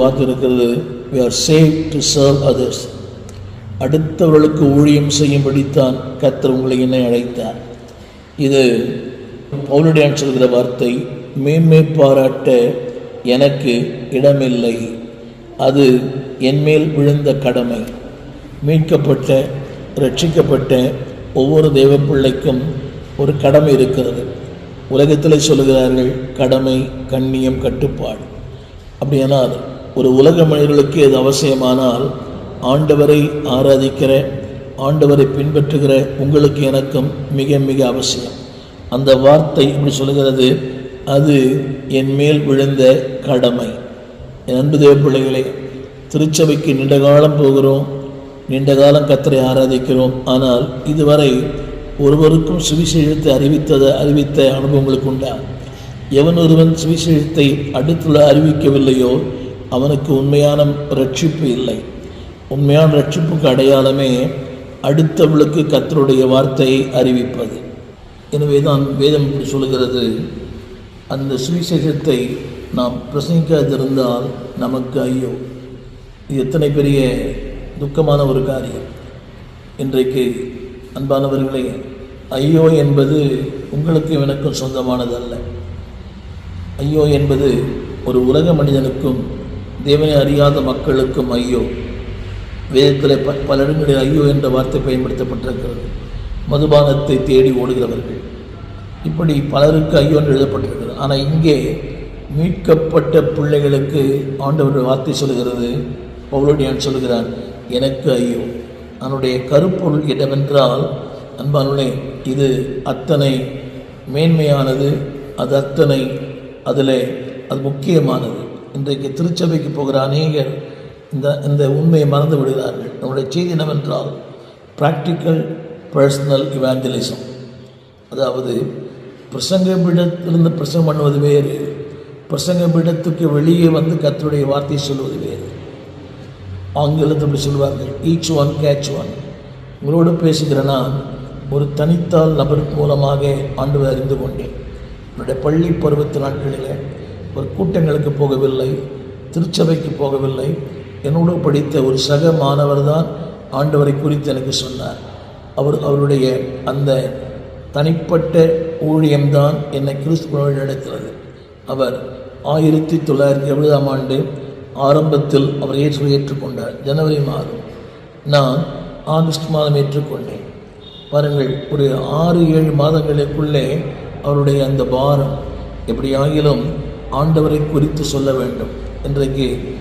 வாக்கு இருக்கிறது. We are save to serve others அடுத்தவர்களுக்கு ஊழியம் செய்யும்படித்தான் கத்தர் உங்களை என்னை அழைத்தார். இது பவுலடியான் சொல்கிற வார்த்தை மேன்மை பாராட்ட எனக்கு இடமில்லை. அது என்மேல் விழுந்த கடமை. மீட்கப்பட்ட ரட்சிக்கப்பட்ட ஒவ்வொரு தெய்வ பிள்ளைக்கும் ஒரு கடமை இருக்கிறது. உலகத்தில் சொல்கிறார்கள் கடமை கண்ணியம் கட்டுப்பாடு. அப்படியானால் ஒரு உலக மனிதர்களுக்கு இது அவசியமானால் ஆண்டவரை ஆராதிக்கிற ஆண்டவரை பின்பற்றுகிற உங்களுக்கு எனக்கும் மிக மிக அவசியம். அந்த வார்த்தை இப்படி சொல்லுகிறது அது என் மேல் விழுந்த கடமை. என் அன்பு தேவ பிள்ளைகளே திருச்சபைக்கு நீண்ட காலம் போகிறோம் நீண்ட காலம் கத்தரை ஆராதிக்கிறோம். ஆனால் இதுவரை ஒருவருக்கும் சுவிசேஷத்தை அறிவித்ததை அறிவித்த அனுபவங்களுக்கு உண்டா? எவன் ஒருவன் சுவிசேஷத்தை அடுத்துள்ள அறிவிக்கவில்லையோ அவனுக்கு உண்மையான ரட்சிப்பு இல்லை. உண்மையான ரட்சிப்புக்கு அடையாளமே அடுத்தவளுக்கு கத்தருடைய வார்த்தையை அறிவிப்பது. எனவே தான் வேதம் இப்படி சொல்கிறது அந்த சுவிசேஷத்தை நாம் பிரசங்கிக்காதிருந்தால் நமக்கு ஐயோ இது எத்தனை பெரிய துக்கமான ஒரு காரியம். இன்றைக்கு அன்பானவர்களே ஐயோ என்பது உங்களுக்கு எனக்கும் சொந்தமானதல்ல. ஐயோ என்பது ஒரு உலக மனிதனுக்கும் தேவனை அறியாத மக்களுக்கும் ஐயோ வேதத்தில் ப பல இடங்களில் ஐயோ என்ற வார்த்தை பயன்படுத்தப்பட்டிருக்கிறது. மதுபானத்தை தேடி ஓடுகிறவர்கள். இப்படி பலருக்கு ஐயோ என்று எழுதப்பட்டிருக்கிறது. ஆனால் இங்கே மீட்கப்பட்ட பிள்ளைகளுக்கு ஆண்டவர் வார்த்தை சொல்கிறது பவுலோடியான் சொல்கிறான் எனக்கு ஐயோ. அதனுடைய கருப்பொருள் என்னவென்றால் அன்பானுளே இது அத்தனை மேன்மையானது அது அத்தனை அதில் அது முக்கியமானது. இன்றைக்கு திருச்சபைக்கு போகிற அநேகர் இந்த இந்த உண்மையை மறந்து விடுகிறார்கள். நம்முடைய செய்தி என்னவென்றால் ப்ராக்டிக்கல் பர்சனல் இவாஞ்சலிசம் அதாவது பிரசங்கபீடத்திலிருந்து பிரசங்கம் பண்ணுவது வேறு பிரசங்கபீடத்துக்கு வெளியே வந்து கத்தருடைய வார்த்தையை சொல்வது வேறு. ஆங்கிலத்தை இப்படி சொல்வார்கள் ஈச் ஒன் கேட்ச் ஒன் உங்களோடு பேசுகிற நான் ஒரு தனித்தால் நபர் மூலமாக ஆண்டு அறிந்து கொண்டேன். என்னுடைய பள்ளி பருவத்து நாட்களில் ஒரு கூட்டங்களுக்கு போகவில்லை திருச்சபைக்கு போகவில்லை. என்னோடு படித்த ஒரு சக மாணவர் தான் ஆண்டவரை குறித்து எனக்கு சொன்னார். அவர் அவருடைய அந்த தனிப்பட்ட ஊழியம்தான் என்னை கிறிஸ்துவ நடக்கிறது அவர் ஆயிரத்தி தொள்ளாயிரத்தி எழுபதாம் ஆண்டு ஆரம்பத்தில் அவர் ஏற்று ஏற்றுக்கொண்டார். ஜனவரி மாதம் நான் ஆகஸ்ட் மாதம் ஏற்றுக்கொண்டேன். பாருங்கள் ஒரு ஆறு ஏழு மாதங்களுக்குள்ளே அவருடைய அந்த பாரம் எப்படி ஆகிலும் ஆண்டவரை குறித்து சொல்ல வேண்டும். இன்றைக்கு